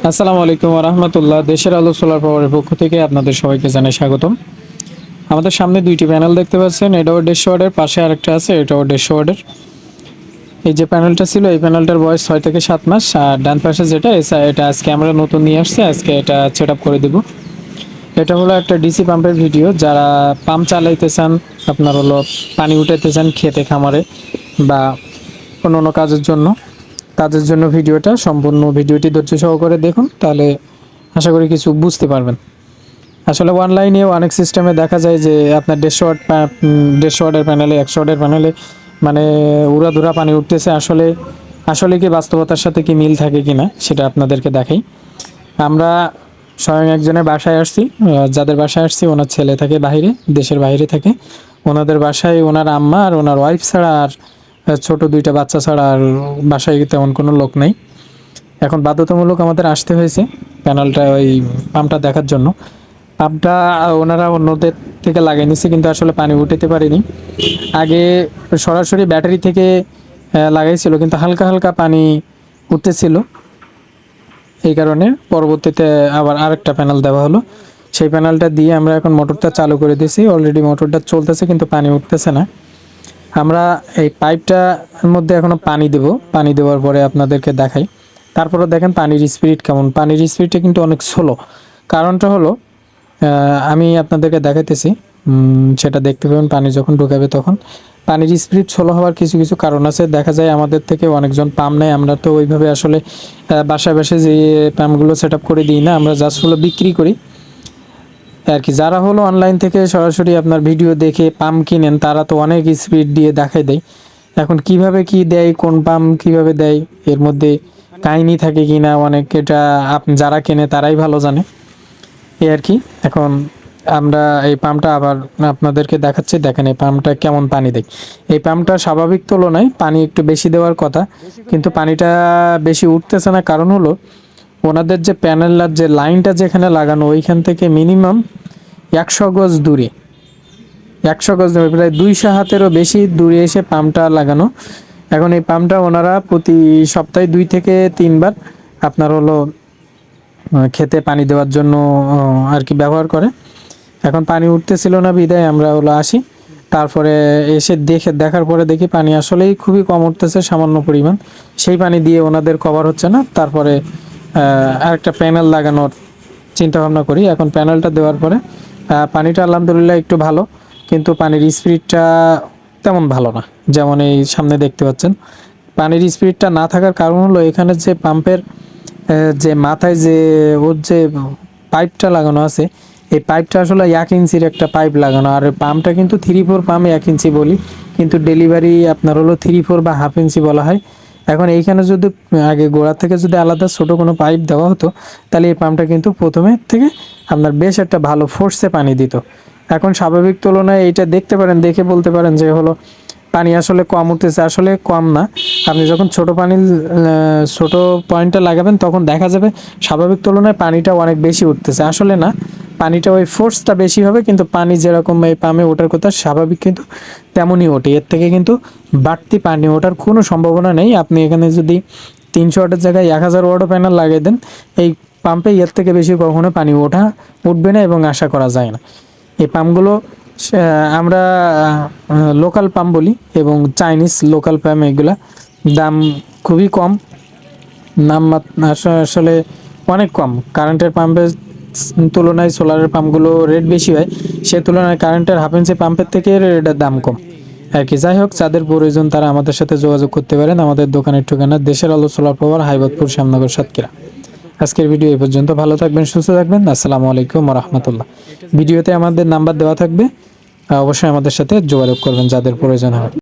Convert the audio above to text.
আসসালামু আলাইকুম রহমতুল্লাহ। দেশের আলো সোলার পাওয়ারের পক্ষ থেকে আপনাদের সবাইকে জানাই স্বাগতম। আমাদের সামনে দুইটি প্যানেল দেখতে পাচ্ছেন এটাও দেড়শো ওয়ার্ডের পাশে আরেকটা আছে এটাও দেড়শো ওয়ার্ডের এই যে প্যানেলটা ছিল, এই প্যানেলটার বয়স ছয় থেকে সাত মাস, আর ডান পাশে যেটা এটা আজকে আমরা নতুন নিয়ে আসছি, আজকে এটা সেট করে দেব। এটা হলো একটা ডিসি পাম্পের ভিডিও যারা পাম্প চালাইতে চান, আপনার হলো পানি উঠাইতে চান, খেতে, খামারে বা অন্য অন্য কাজের জন্য। তাদের জন্য ভিডিওটা, সম্পূর্ণ ভিডিওটি ধৈর্য সহকারে দেখুন, তাহলে আশা করি কিছু বুঝতে পারবেন। আসলে অনলাইনেও অনেক সিস্টেমে দেখা যায় যে আপনার দেড়শো ওয়াট দেড়শো ওয়াটের প্যানেলে একশো ওয়াটের প্যানেলে মানে উড়াধুরা পানি উঠতেছে। আসলে আসলে কি বাস্তবতার সাথে কি মিল থাকে কিনা, সেটা আপনাদেরকে দেখাই। আমরা স্বয়ং একজনের বাসায় আসছি যাদের বাসায় আসছি, ওনার ছেলে থাকে বাইরে দেশের বাইরে থাকে। ওনাদের বাসায় ওনার আম্মা আর ওনার ওয়াইফ ছাড়া আর ছোট দুইটা বাচ্চা ছাড়া আর বাসায় তেমন কোনো লোক নেই। এখন বাধ্যতামূলক আমাদের আসতে হয়েছে প্যানেলটা ওই পাম্পটা দেখার জন্য। পাম্পটা ওনারা অন্যদের থেকে লাগিয়ে নিছে, কিন্তু আসলে পানি উঠাতে পারেনি। আগে সরাসরি ব্যাটারি থেকে লাগাইছিল, কিন্তু হালকা হালকা পানি উঠতেছিল। এই কারণে পরবর্তীতে আবার আরেকটা প্যানেল দেওয়া হলো। সেই প্যানেলটা দিয়ে আমরা এখন মোটরটা চালু করে দিয়েছি। অলরেডি মোটরটা চলতেছে, কিন্তু পানি উঠতেছে না। আমরা এই পাইপটার মধ্যে এখনও পানি দেব। পানি দেওয়ার পরে আপনাদেরকে দেখাই। তারপরে দেখেন পানির স্পিড কেমন। পানির স্পিডটা কিন্তু অনেক স্লো কারণটা হলো আমি আপনাদেরকে দেখাইতেছি। সেটা দেখতে পাবেন, পানি যখন ঢুকাবে তখন। পানির স্পিড স্লো হওয়ার কিছু কিছু কারণ আছে। দেখা যায় আমাদের থেকে অনেকজন পাম্প নেয়। আমরা তো ওইভাবে আসলে বাসায় বাসায় যে পাম্পগুলো সেট করে দিই না, আমরা জাস্ট হলো বিক্রি করি। আর কি, যারা হলো অনলাইন থেকে সরাসরি আপনার ভিডিও দেখে পাম্প কিনেন, তারা তো অনেক স্পিড দিয়ে দেখাই দেয়। এখন কীভাবে কি দেয়, কোন পাম্প কীভাবে দেয়, এর মধ্যে কাহিনি থাকে কি না অনেক এটা আপ- যারা কেনে তারাই ভালো জানে। এই আর কি, এখন আমরা এই পাম্পটা আবার আপনাদেরকে দেখাচ্ছি। দেখেন এই পাম্পটা কেমন পানি দেয়। এই পাম্পটা স্বাভাবিক তুলনায় পানি একটু বেশি দেওয়ার কথা, কিন্তু পানিটা বেশি উঠতেছে না। কারণ হলো ওনাদের যে প্যানেলার যে লাইনটা যেখানে লাগানো, ওইখান থেকে মিনিমাম একশো গজ দূরে। একশো গজ দূরে, প্রায় দুইশো হাতেরও বেশি দূরে এসে পাম্পটা লাগানো। এখন এই পাম্পটা ওনারা প্রতি সপ্তাহে দুই থেকে তিনবার আপনার হলো খেতে পানি দেওয়ার জন্য আর কি ব্যবহার করে। এখন পানি উঠতেছিল না, বিদায় আমরা হলো আসি। তারপরে এসে দেখে, দেখার পরে দেখি পানি আসলেই খুবই কম উঠতেছে, সামান্য পরিমাণ। সেই পানি দিয়ে ওনাদের কভার হচ্ছে না, তারপরে আরেকটা প্যানেল লাগানোর চিন্তা ভাবনা করি। এখন প্যানেলটা দেওয়ার পরে পানিটা আলহামদুলিল্লাহ একটু ভালো, কিন্তু পানির স্পিডটা তেমন ভালো না, যেমন এই সামনে দেখতে পাচ্ছেন। পানির স্পিডটা না থাকার কারণ হলো এখানে যে পাম্পের যে মাথায় যে ওর যে পাইপটা লাগানো আছে, এই পাইপটা আসলে এক ইঞ্চির একটা পাইপ লাগানো, আর পাম্পটা কিন্তু থ্রি ফোর পাম্প এক ইঞ্চি বলি, কিন্তু ডেলিভারি আপনার হলো থ্রি ফোর বা হাফ ইঞ্চি বলা হয়। এখন এইখানে যদি আগে গোড়া থেকে যদি আলাদা ছোট কোনো পাইপ দেওয়া হতো, তাহলে এই পাম্পটা কিন্তু প্রথমে থেকে আপনার বেশ একটা ভালো ফোর্সে পানি দিত। এখন স্বাভাবিক তুলনায় এইটা দেখতে পারেন, দেখে বলতে পারেন যে হলো, পানি আসলে কম উঠতেছে, আসলে কম না। আপনি যখন ছোট পানি ছোট পয়েন্টটা লাগাবেন, তখন দেখা যাবে স্বাভাবিক তুলনায় পানিটা অনেক বেশি উঠতেছে। আসলে না পানিটা ওই ফোর্সটা বেশি হবে, কিন্তু পানি যেরকম এই পামে ওঠার কথা স্বাভাবিক কিন্তু তেমনই ওঠে। এর থেকে কিন্তু বাড়তি পানি ওঠার কোনো সম্ভাবনা নেই। আপনি এখানে যদি তিনশো ওয়াটের জায়গায় এক হাজার ওয়াটও প্যানেল লাগিয়ে দেন, এই পাম্পে এর থেকে বেশি কখনো পানি ওঠা, উঠবে না এবং আশা করা যায় না। এই পাম্পগুলো আমরা লোকাল পাম্প বলি এবং চাইনিজ লোকাল পাম্প এগুলা। দাম খুবই কম। নাম আসলে অনেক কম। কারেন্টের পাম্পের তুলনায় সোলারের পাম্পগুলো রেট বেশি হয়, সে তুলনায় কারেন্টের হাফ ইঞ্চি পাম্পের থেকে এটার দাম কম। আর কি, যাই হোক, যাদের প্রয়োজন তারা আমাদের সাথে যোগাযোগ করতে পারেন আমাদের দোকানের ঠিকানা দেশের আলো সোলার পাওয়ার হাইবতপুর, শ্যামনগর, সাতক্ষীরা। আজকের ভিডিও এই পর্যন্ত, ভালো থাকবেন, সুস্থ থাকবেন, আসসালামু আলাইকুম রহমতুল্লাহ। ভিডিওতে আমাদের নাম্বার দেওয়া থাকবে অবশ্যই আমাদের সাথে যোগাযোগ করবেন যাদের প্রয়োজন হবে।